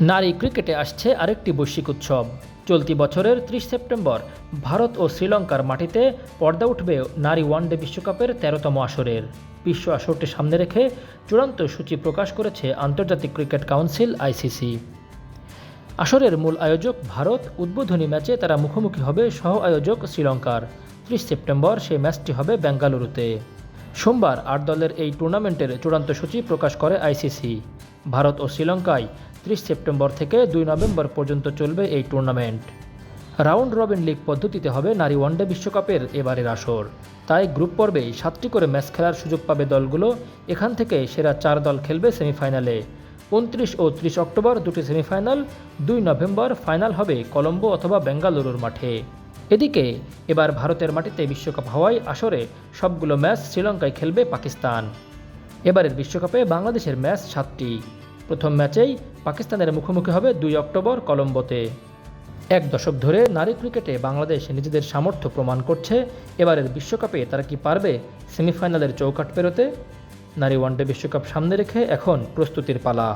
নারী ক্রিকেটে আসছে আরেকটি বৈশ্বিক উৎসব। চলতি বছরের ত্রিশ সেপ্টেম্বর ভারত ও শ্রীলঙ্কার মাটিতে পর্দা উঠবে নারী ওয়ানডে বিশ্বকাপের তেরোতম আসরের। বিশ্ব আসরটি সামনে রেখে চূড়ান্ত সূচি প্রকাশ করেছে আন্তর্জাতিক ক্রিকেট কাউন্সিল আইসিসি আসরের মূল আয়োজক ভারত, উদ্বোধনী ম্যাচে তারা মুখোমুখি হবে সহ আয়োজক শ্রীলঙ্কার। ত্রিশ সেপ্টেম্বর সেই ম্যাচটি হবে বেঙ্গালুরুতে। সোমবার আট দলের এই টুর্নামেন্টের চূড়ান্ত সূচি প্রকাশ করে আইসিসি ভারত ও শ্রীলঙ্কায় ত্রিশ সেপ্টেম্বর থেকে দুই নভেম্বর পর্যন্ত চলবে এই টুর্নামেন্ট রাউন্ড রবিন লিগ পদ্ধতিতে হবে নারী ওয়ানডে বিশ্বকাপের এবারের আসর। তাই গ্রুপ পর্বেই সাতটি করে ম্যাচ খেলার সুযোগ পাবে দলগুলো। এখান থেকে সেরা চার দল খেলবে সেমিফাইনালে। উনত্রিশ ও ত্রিশ অক্টোবর দুটি সেমিফাইনাল, দুই নভেম্বর ফাইনাল হবে কলম্বো অথবা বেঙ্গালুরুর মাঠে। এদিকে, এবার ভারতের মাটিতে বিশ্বকাপ হওয়ায় আসরে সবগুলো ম্যাচ শ্রীলঙ্কায় খেলবে পাকিস্তান। এবারের বিশ্বকাপে বাংলাদেশের ম্যাচ সাতটি। প্রথম ম্যাচেই পাকিস্তানের মুখোমুখি হবে দুই অক্টোবর কলম্বোতে। এক দশক ধরে নারী ক্রিকেটে বাংলাদেশ নিজেদের সামর্থ্য প্রমাণ করছে। এবারের বিশ্বকাপে তারা কি পারবে সেমিফাইনালের চৌকাট পেরোতে? নারী ওয়ানডে বিশ্বকাপ সামনে রেখে এখন প্রস্তুতির পালা।